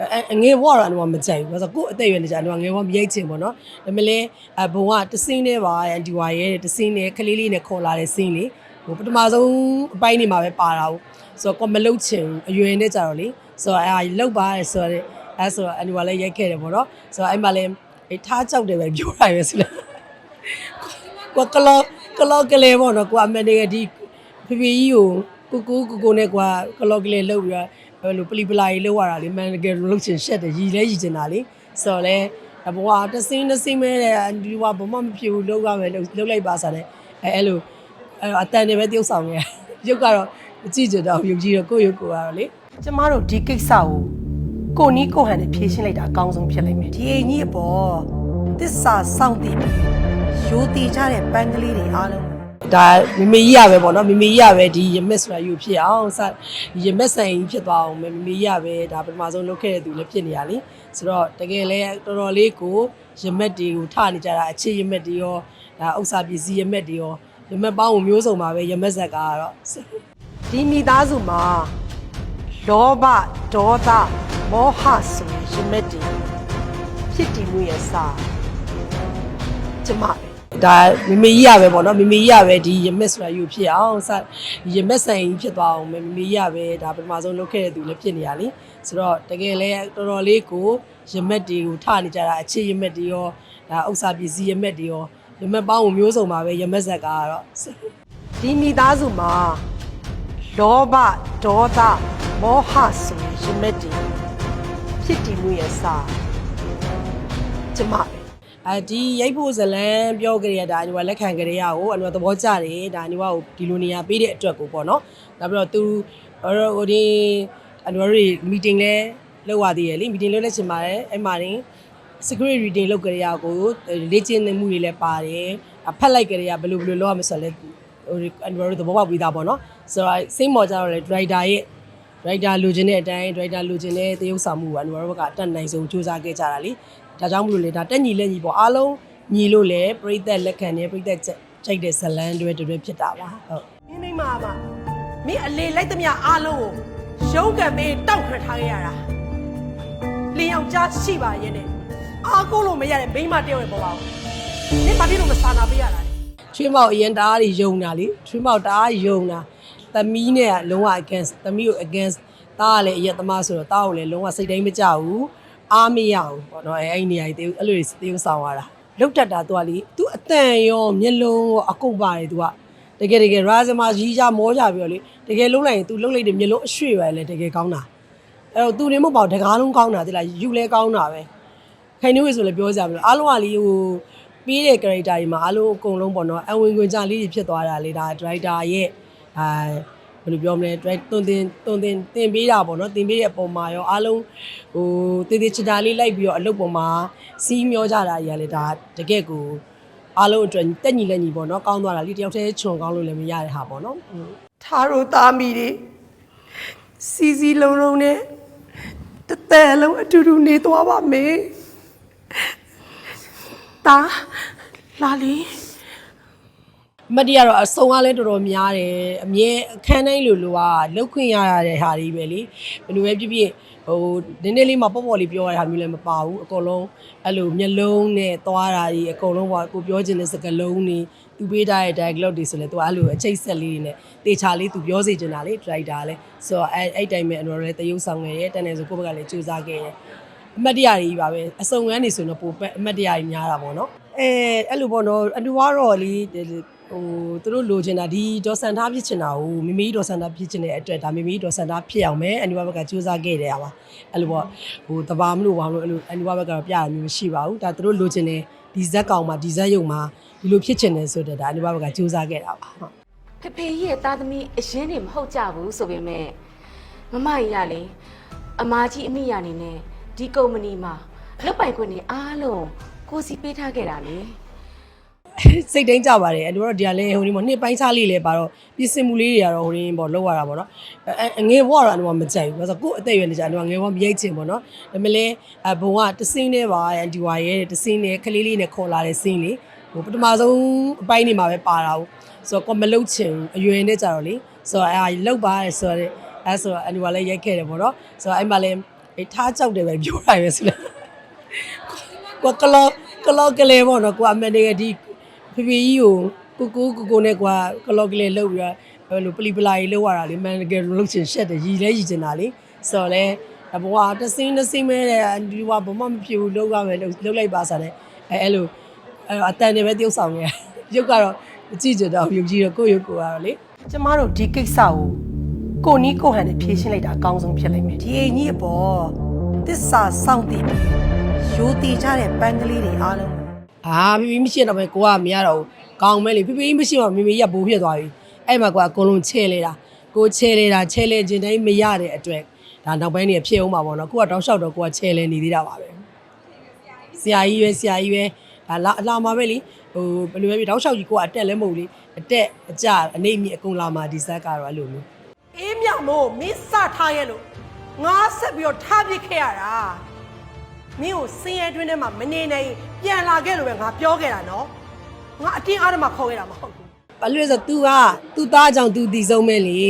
အဲအငယ်ဘွားတော့အနူကမကြိုက်ဘူးဆိုတော့ကိုယ့်အသက်အရွယ်နေကြအနူကငယ်ဘွားမရိုက်ချင်ပေါ့နော်ဒါပေမဲ့လည်းအဘုံကတစင်းနဲ့ပါအန်ဒီဝါရဲ့တစင်းနဲ့ကလေးလေးနဲ့ခေါ်လာတဲ့စင်းလေးဟိုပထမဆုံးအပိုင်းနေမှာပဲပါတာဟုတ်ဆိုတော့ကိုမလုတ်ချင်ဘူးအရွယ်နဲ့ကြတော့လေဆိုတော့အဲလုတ်ပါဆိုတော့အဲဆိုတော့အနူကလည်းရိုက်ခဲ့တယ်ပေါ့နော်ဆိုတော့အဲ့မှာလည်းအဲထားကြောက်တယ်ပဲပြောရရဲဆိုလဲကိုကလောကလောကလေးပေါ့နော်ကိုအမေနေဒီဖေဖေကြီးကိုကိုကိုကိုကိုနဲ့ကွာကလောကလေးလှုပ်ပြီးတော့ ဘယ်လိုပလီပလာကြီးလှုပ်ရတာလေမန်ကယ်လှုပ်ချင်ရှက်တယ်ရီလဲရီချင်တာလေဆိုတော့လေဘဝတစင်းတစင်းမဲတဲ့ဒီဘဝဘမမဖြစ်ဘူးလှုပ်ရမယ်လှုပ်လှုပ်လိုက်ပါစားတယ်အဲအဲ့လိုအဲ့အတန်တွေပဲတယောက်ဆောင်နေရုပ်ကတော့မကြည့်ကြတော့ရုပ်ကြီးတော့ကိုယ့်ရုပ်ကိုကတော့လေကျမတို့ဒီကိစ္စကိုကိုနီးကိုဟန်နဲ့ဖြေရှင်းလိုက်တာအကောင်းဆုံးဖြစ်လိမ့်မယ်ဒီအိမ်ကြီးအပေါ်တစ္ဆာစောင့်တည်ပြီးရိုးတည်ကြတဲ့ပန်းကလေးတွေအားလုံး ဒါမမေကြီးရပဲပေါ့နော်မမေကြီးရပဲဒီရမက်ဆိုတာယူဖြစ်အောင်စရမက်ဆိုင်ကြီးဖြစ်သွားအောင်မမေကြီးရပဲဒါပထမဆုံးလုပ်ခဲ့တဲ့သူလည်းဖြစ်နေရလေဆိုတော့တကယ်လဲတော်တော်လေးကိုရမက်တွေကိုထနေကြတာအခြေရမက်တွေရောဒါဥစ္စာပစ္စည်းရမက်တွေရောရမက်ပေါင်းကိုမျိုးစုံပါပဲရမက်ဇက်ကတော့ဒီမိသားစုမှာလောဘဒေါသမောဟဆိုရင်ရမက်တွေဖြစ်တည်မှုရဲ့စာကျမပဲ ဒါမမေကြီးရပဲပေါ့နော်မမေကြီးရပဲဒီရမက်ဆိုတာယူဖြစ်အောင်စရမက်ဆိုင်ကြီးဖြစ်သွားအောင်မမေကြီးရပဲဒါပထမဆုံးလုပ်ခဲ့တဲ့သူလည်းဖြစ်နေရလေဆိုတော့တကယ်လဲတော်တော်လေးကိုရမက်တွေကိုထနေကြတာအခြေရမက်တွေရောဒါဥစ္စာပစ္စည်းရမက်တွေရောရမက်ပေါင်းကိုမျိုးစုံပါပဲရမက်ဇက်ကတော့ဒီမိသားစုမှာလောဘဒေါသမောဟဆိုရင်ရမက်တွေဖြစ်တည်မှုရဲ့စာကျမပဲ အဲဒီရိုက်ဖို့ဇလန်းပြောကြရတာညီကလက်ခံကြရကိုအနူကသဘောကျတယ်ဒါညီကကိုဒီလိုနေရာပေးတဲ့အတွက်ကိုပေါ့နော်နောက်ပြီးတော့သူဟိုဒီအနူတို့ meeting လဲလုပ်ရသေးရလေ meeting လုပ်လက်ချင်ပါတယ်အဲ့မှာနေ security reading လုပ်ကြရကိုလေ့ကျင့်နေမှုတွေလည်းပါတယ်ဖတ်လိုက်ကြရဘယ်လိုဘယ်လိုလုပ်ရမလဲဆိုတော့လဲဟိုအန်ဒရိုသဘောပေါက်ပြီးသားပေါ့နော်ဆိုတော့စိတ်မော်ကြတော့လေ driver ရဲ့ driver လိုချင်တဲ့အတိုင်း driver လိုချင်တဲ့တရုပ်ဆောင်မှုကအန်ဒရိုဘက်ကအတက်နိုင်ဆုံးစူးစမ်းခဲ့ကြတာလေ ဒါကြောင့်မလို့လေဒါတက်ညီလက်ညီပေါ့အားလုံးညီလို့လေပြိသက်လက်ခံနေပြိသက်ကြိုက်တဲ့ဇလန်းတွေတွေဖြစ်တာပါဟုတ်မင်းမိမပါမင်းအလေလိုက်သမျှအားလုံးကိုရုံးကံမေးတောက်ခတ်ထားခဲ့ရတာလင်းအောင်ကြားရှိပါရဲ့နဲ့အားကိုးလို့မရတဲ့မိမတယောက်ရဲ့ပေါ်ပါဘူးမင်းဘာဖြစ်လို့မစာနာပေးရတာလဲချွေးမောက်အရင်တအားကြီးယုံတာလေချွေးမောက်တအားယုံတာသမီးနဲ့ကလုံးဝ against သမီးကို against တားကလည်းအရက်သမားဆိုတော့တားကိုလည်းလုံးဝစိတ်တိုင်းမကြဘူး အားမရဘူးပေါ့နော်အဲ့အဲ့နေရာကြီးအဲ့လိုတွေသေုံဆောင်ရတာလုတ်တက်တာသူကလေသူအတန်ရောမျက်လုံးရောအကုတ်ပါတယ်သူကတကယ်တကယ်ရာဇမာရီးကြမောကြပြီးတော့လေတကယ်လုံးလိုက်ရင် तू လုံးလိုက်တဲ့မျက်လုံးအရွှေ့ပဲလေတကယ်ကောင်းတာအဲ့တော့ तू နေမို့ပေါ့တကားလုံးကောင်းတာတိလားယူလဲကောင်းတာပဲခိုင်နေဝေဆိုလည်းပြောကြပြီးတော့အားလုံးကလေဟိုပြီးတဲ့ character တွေမှာအားလုံးအကုန်လုံးပေါ့နော်အဝင်ခွင့်ကြလေးတွေဖြစ်သွားတာလေဒါ director ရဲ့အာ ဘယ်လိုပြောမလဲ direct တွင်တင်တွင်တင်တင်ပေးတာပေါ့နော်တင်ပေးတဲ့အပေါ်မှာရောအားလုံးဟိုတည်တည်ချစ်တာလေးလိုက်ပြီးတော့အလုပ်ပေါ်မှာစီးမျောကြတာကြီးကလေဒါတကယ့်ကိုအားလုံးအတွက်တက်ညီလက်ညီပေါ့နော်ကောင်းသွားတာလေတယောက်တည်းခြုံကောင်းလို့လည်းမရတဲ့ဟာပေါ့နော်ထားတို့သားမိတွေစီစီလုံးလုံးနဲ့တသက်လုံးအတူတူနေသွားပါမယ်တာလာ လီမတ်တီကတော့အစုံကလည်းတော်တော်များတယ်အမြဲအခန်းတိုင်းလိုလိုကလှုပ်ခွင့်ရရတဲ့ဟာတွေပဲလေဘယ်လိုပဲဖြစ်ဖြစ်ဟိုနည်းနည်းလေးမှပေါ့ပေါ့လေးပြောရတဲ့ဟာမျိုးလည်းမပါဘူးအကုန်လုံးအဲ့လိုမျက်လုံးနဲ့သွားတာတွေအကုန်လုံးပေါ့ကိုပြောချင်တဲ့စကားလုံးတွေသူပေးထားတဲ့ dialogue တွေဆိုလဲသူအဲ့လိုအချိတ်ဆက်လေးတွေနဲ့တေချာလေးသူပြောစေချင်တာလေ driver လဲဆိုတော့အဲ့အဲ့တိုင်းပဲအတော်လည်းတရုပ်ဆောင်ခဲ့တယ်တန်တယ်ဆိုကိုယ့်ဘက်ကလည်းစူးစမ်းခဲ့တယ်အမတ်တရားကြီးပါပဲအစုံကန်းနေဆိုတော့ပိုအမတ်တရားကြီးများတာပေါ့နော်အဲအဲ့လိုပေါ့နော်အတူကတော့လေ ဟိုသူတို့လိုချင်တာဒီဒေါ်စန်သားဖြစ်ချင်တာကိုမိမိဒေါ်စန်သားဖြစ်ချင်တဲ့အတွက်ဒါမိမိဒေါ်စန်သားဖြစ်အောင်ပဲအန်ဒီဝါဘက်ကစူးစမ်းခဲ့တယ်ပါအဲ့လိုပေါ့ဟိုတဘာမလို့ဘာလို့အဲ့လိုအန်ဒီဝါဘက်ကတော့ပြရမျိုးမရှိပါဘူးဒါသူတို့လိုချင်တယ်ဒီဇက်ကောင်မှာဒီဇက်ယုံမှာဒီလိုဖြစ်ချင်တယ်ဆိုတော့ဒါအန်ဒီဝါဘက်ကစူးစမ်းခဲ့တာပါဟုတ်ဖေဖေကြီးရဲ့သားသမီးအရင်နေမဟုတ်ကြဘူးဆိုပေမဲ့မမကြီးကလေအမားကြီးအမိရနေနဲ့ဒီကုမ္ပဏီမှာလုပ်ပိုင်ခွင့်တွေအားလုံးကိုစီပေးထားခဲ့တာလေ စိတ်တိုင်းကြပါတယ်အဲ့လိုတော့ဒီကလည်းဟိုဒီမှာနှစ်ပိုင်းစားလေးလည်းပါတော့ပြင်ဆင်မှုလေးတွေကတော့ဟိုရင်းပေါ့လောက်ရတာပေါ့နော်အဲအငယ်ဘွားတော့အနူကမကြိုက်ဘူးဆိုတော့ကိုယ့်အသက်အရွယ်နေကြအနူကငယ်ဘွားမရိုက်ချင်ပေါ့နော်ဒါပေမဲ့လည်းအဘုံကတစင်းနဲ့ပါအန်ဒီဝါရဲ့တစင်းနဲ့ကလေးလေးနဲ့ခေါ်လာတဲ့စင်းလေးဟိုပထမဆုံးအပိုင်းနေမှာပဲပါတာဟုတ်ဆိုတော့ကိုမလုတ်ချင်ဘူးအရွယ်နဲ့ကြတော့လေဆိုတော့အဲလုတ်ပါဆိုတော့အဲဆိုတော့အနူကလည်းရိုက်ခဲ့တယ်ပေါ့နော်ဆိုတော့အဲ့မှာလည်းအေးထားကြောက်တယ်ပဲပြောတာပဲဆိုလားကိုကလောကလောကလေးပေါ့နော်ကိုအမေနေဒီ ဖေဖေကြီးကိုကိုကိုကိုကိုနဲ့ကွာကလောကလေးလှုပ်ပြီးတော့ဘယ်လိုပလီပလာကြီးလှုပ်ရတာလေမန်တကယ်လှုပ်ချင်ရှက်တယ်ရီလဲရီချင်တာလေဆိုတော့လေဘဝတစင်းတစင်းမဲတဲ့ဒီဘဝဘာမှမဖြစ်ဘူးလှုပ်ရမယ်လှုပ်လှုပ်လိုက်ပါစားတယ်အဲအဲ့လိုအဲ့တော့အတန်တွေပဲတယောက်ဆောင်နေရုပ်ကတော့မကြည့်ကြတော့ရုပ်ကြီးတော့ကိုယ့်ရုပ်ကိုကတော့လေကျမတို့ဒီကိစ္စကိုကိုနီးကိုဟန်နဲ့ဖြေရှင်းလိုက်တာအကောင်းဆုံးဖြစ်လိမ့်မယ်ဒီအိမ်ကြီးအပေါ်သစ္စာစောင့်တည်ပြီးရိုသေကြတဲ့ပန်းကလေးတွေအားလုံး အာမိမိမရှိတော့ပဲကိုကမရတော့ဘူးကောင်းမဲလေဖိဖိမရှိမှမိမိရဘိုးဖြစ်သွားပြီအဲ့မှာကွာအကုန်လုံးချဲလဲတာကိုချဲလဲတာချဲလဲခြင်းတိုင်းမရတဲ့အတွက်ဒါနောက်ပိုင်းနေဖြစ်အောင်ပါပေါ့နော်ကိုကတောက်လျှောက်တော့ကိုကချဲလဲနေသေးတာပါပဲဆရာကြီးပဲဆရာကြီးပဲဒါလာအလာမှာပဲလေဟိုဘယ်လိုပဲဖြစ်တောက်လျှောက်ကြီးကိုကအတက်လဲမဟုတ်လေအတက်အကျအနေအမြင့်အကုန်လာမှာဒီဇက်ကတော့အဲ့လိုမျိုးအေးမြမို့မင်းစထားရဲ့လို့ငါဆက်ပြီးတော့ထားပစ်ခဲ့ရတာ မင်းကိုစင်ရဲတွင်းထဲမှာမနေနိုင်ပြန်လာခဲ့လို့ပဲငါပြောခဲ့တာနော်ငါအတင်းအားဓမ္မခေါ်ခဲ့တာမဟုတ်ဘူး ဘာလို့လဲဆိုတော့ तू က तू သားကြောင့် तू ဒီဆုံးပဲလေ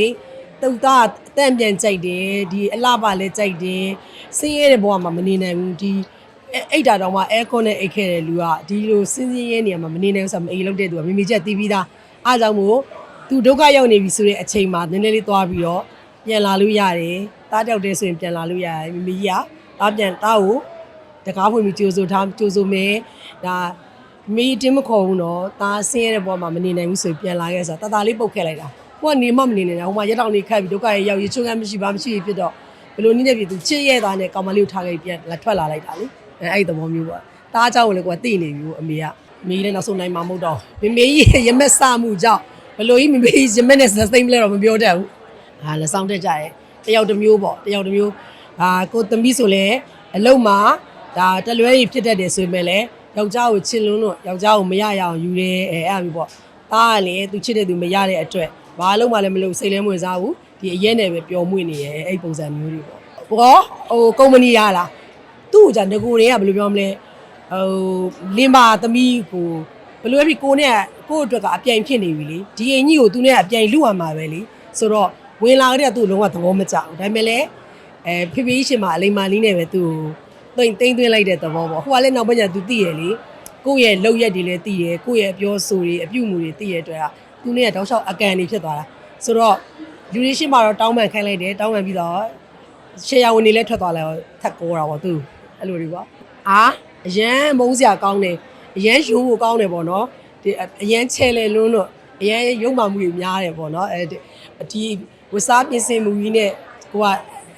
तू သားအတန့်ပြန်ကြိုက်တယ်ဒီအလှပါလဲကြိုက်တယ်စင်းရဲတဲ့ဘဝမှာမနေနိုင်ဘူးဒီအဲ့အိတ်တာတော့မှအဲကွန်နဲ့အိတ်ခဲ့တဲ့လူကဒီလိုစင်းစင်းရဲနေရမှာမနေနိုင်ဘူးဆိုတော့မအိတ်လို့တဲ့သူကမိမိချက်တီးပြီးသားအားကြောင့်မို့ तू ဒုက္ခရောက်နေပြီဆိုတဲ့အချိန်မှာနည်းနည်းလေးသွားပြီးတော့ပြန်လာလို့ရတယ်တားတောက်တယ်ဆိုရင်ပြန်လာလို့ရတယ်မိမိကြီးကတားပြန်တားကို တကားဝင်ပြီးကြိုးဆိုထားကြိုးဆိုမယ်ဒါမေးတင်းမခေါ်ဘူးနော်ဒါဆင်းရဲတဲ့ဘဝမှာမနေနိုင်ဘူးဆိုပြန်လာခဲ့ဆိုတာတသားလေးပုတ်ခဲ့လိုက်တာကိုကနေမှမနေနိုင်တာဟိုမှာရက်တောင်လေးခတ်ပြီးဒုက္ခရဲ့ရောက်ရချုံကမရှိပါမရှိဖြစ်တော့ဘယ်လိုနည်းနဲ့ပြည်သူချစ်ရဲသားနဲ့ကောင်မလေးကိုထားခဲ့ပြန်လာထွက်လာလိုက်တာလေအဲအဲ့သဘောမျိုးပေါ့ဒါအကြောင်းကိုလည်းကိုကသိနေပြီကိုအမေကမေးလည်းနောက်ဆုံးနိုင်မှာမဟုတ်တော့မမေးရဲ့ရမက်စမှုကြောင့်ဘလို့ကြီးမမေးရမက်နဲ့စသိမ့်လဲတော့မပြောတတ်ဘူးဟာလည်းစောင့်တက်ကြရဲ့တယောက်တစ်မျိုးပေါ့တယောက်တစ်မျိုးဟာကိုသမီးဆိုလဲအလုံးမှာ ဒါတလွဲကြီးဖြစ်တတ်တယ်ဆိုပေမဲ့လည်းယောက်ျားကိုချစ်လွန်းလို့ယောက်ျားကိုမရရအောင်ယူတယ်အဲအဲ့အမျိုးပေါ့။တားကလည်းသူချစ်တဲ့သူမရတဲ့အတွက်ဘာလုံးမှလည်းမလုပ်စိတ်လည်းမဝင်စားဘူး။ဒီအရက်နဲ့ပဲပျော်မွေ့နေရဲ့အဲ့ပုံစံမျိုးတွေပေါ့။ဘောဟိုကုမ္ပဏီရလား။သူ့ကိုじゃငကိုတွေကဘယ်လိုပြောမလဲ။ဟိုလင်းပါသမီးကိုဘယ်လိုဖြစ်ကိုနဲ့ကို့အတွက်ကအပြိုင်ဖြစ်နေပြီလေ။ဒီအိမ်ကြီးကိုသူနဲ့အပြိုင်လူရမှာပဲလေ။ဆိုတော့ဝင်လာတဲ့ကသူ့လုံးဝသဘောမကျဘူး။ဒါပေမဲ့လည်းအဲဖေဖေရှင်မအလိမ္မာလေးနဲ့ပဲသူ့ကို တိမ်တိမ်သွင်းလိုက်တဲ့သဘောပေါ့ဟိုကလည်းနောက်ပိုင်းကျသူသိရလေကိုယ့်ရဲ့လောက်ရက်တွေလည်းသိရကိုယ့်ရဲ့အပြောဆိုတွေအပြုမှုတွေသိရတဲ့အတွက်ကသူနဲ့ကတောက်လျှောက်အကန်တွေဖြစ်သွားတာဆိုတော့လူတွေရှင်းမှာတော့တောင်းပန်ခိုင်းလိုက်တယ်တောင်းပန်ပြီးတော့ရှေ့ရဝင်နေလဲထွက်သွားလဲထက်ကောတာပေါ့သူအဲ့လိုတွေပေါ့အာအရန်မုန်းစရာကောင်းတယ်အရန်ယူဖို့ကောင်းတယ်ပေါ့နော်ဒီအရန်ချဲလေလွန်းတော့အရန်ရုံမှမှုတွေများတယ်ပေါ့နော်အဲဒီဝစားပြင်ဆင်မှုကြီးနဲ့ကိုက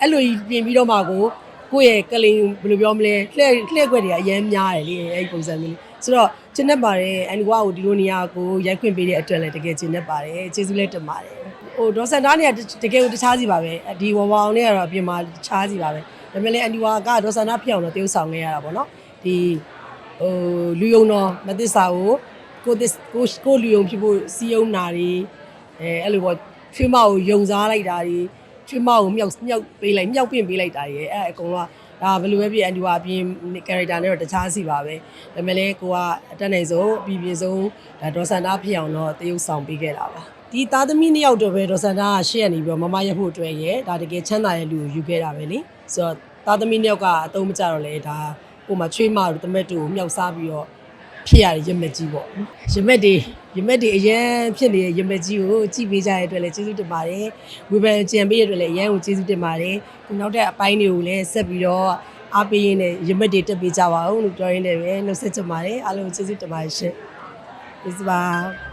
အဲ့လိုကြီးပြင်ပြီးတော့မှကို ကိုယ့်ရဲ့ကလိန်ဘယ်လိုပြောမလဲလှဲ့လှဲ့ခွက်တွေကအရင်များတယ်လေအဲ့ဒီပုံစံမျိုးလေးဆိုတော့ကျင်းနေပါတယ်အန်ဒီဝါကိုဒီလိုနေရာကိုရိုက်ခွင့်ပေးတဲ့အတွက်လည်းတကယ်ကျင်းနေပါတယ်ကျေးဇူးလည်းတင်ပါတယ်ဟိုဒေါ်စန်တာနေကတကယ်ကိုတခြားစီပါပဲဒီဝဝအောင်နဲ့ကတော့အပြင်မှာတခြားစီပါပဲဒါပေမဲ့လည်းအန်ဒီဝါကဒေါ်စန်တာဖြစ်အောင်တော့တရုပ်ဆောင်ခဲ့ရတာပေါ့နော်ဒီဟိုလူယုံတော်မသစ္စာကိုကိုသစ်ကိုကိုလူယုံဖြစ်ဖို့စီယုံနာတွေအဲအဲ့လိုပေါ့ချွေးမကိုယုံစားလိုက်တာတွေ ချွေးမကိုမြောက်မြောက်ပေးလိုက်မြောက်ပင့်ပေးလိုက်တာရဲ့အဲအကုန်လုံးကဒါဘယ်လိုပဲဖြစ်အန်ဒီဝါအပြင် character နဲ့တော့တခြားစီပါပဲဒါပေမဲ့လည်းကိုကအတက်နိုင်ဆုံးအပြီးပြည့်ဆုံးဒါဒေါ်စန္ဒာဖြစ်အောင်တော့တရုပ်ဆောင်ပေးခဲ့တာပါဒီသားသမီးနှစ်ယောက်တော့ပဲဒေါ်စန္ဒာကရှေ့ရနေပြီးတော့မမရက်ဖို့အတွက်ရဲ့ဒါတကယ်ချမ်းသာတဲ့လူကိုယူခဲ့တာပဲလေဆိုတော့သားသမီးနှစ်ယောက်ကအတုံးမကြတော့လေဒါကိုမှချွေးမတို့တမက်တို့ကိုမြောက်စားပြီးတော့ဖြစ်ရတဲ့ရမက်ကြီးပေါ့ရမက်တွေ ရမက်တွေအရန်ဖြစ်နေတဲ့ရမက်ကြီးကိုကြည့်ပေးကြတဲ့အတွက်လည်းကျေးဇူးတင်ပါတယ်ဝေဖန်ကြံပေးတဲ့အတွက်လည်းအရန်ကိုကျေးဇူးတင်ပါတယ်ခုနောက်တဲ့အပိုင်းတွေကိုလည်းဆက်ပြီးတော့အားပေးရင်းနဲ့ရမက်တွေတက်ပေးကြပါဦးလို့ပြောရင်းနဲ့ပဲနှုတ်ဆက်ချင်ပါတယ်အားလုံးကိုကျေးဇူးတင်ပါတယ်ရှင်ကျေးဇူးပါ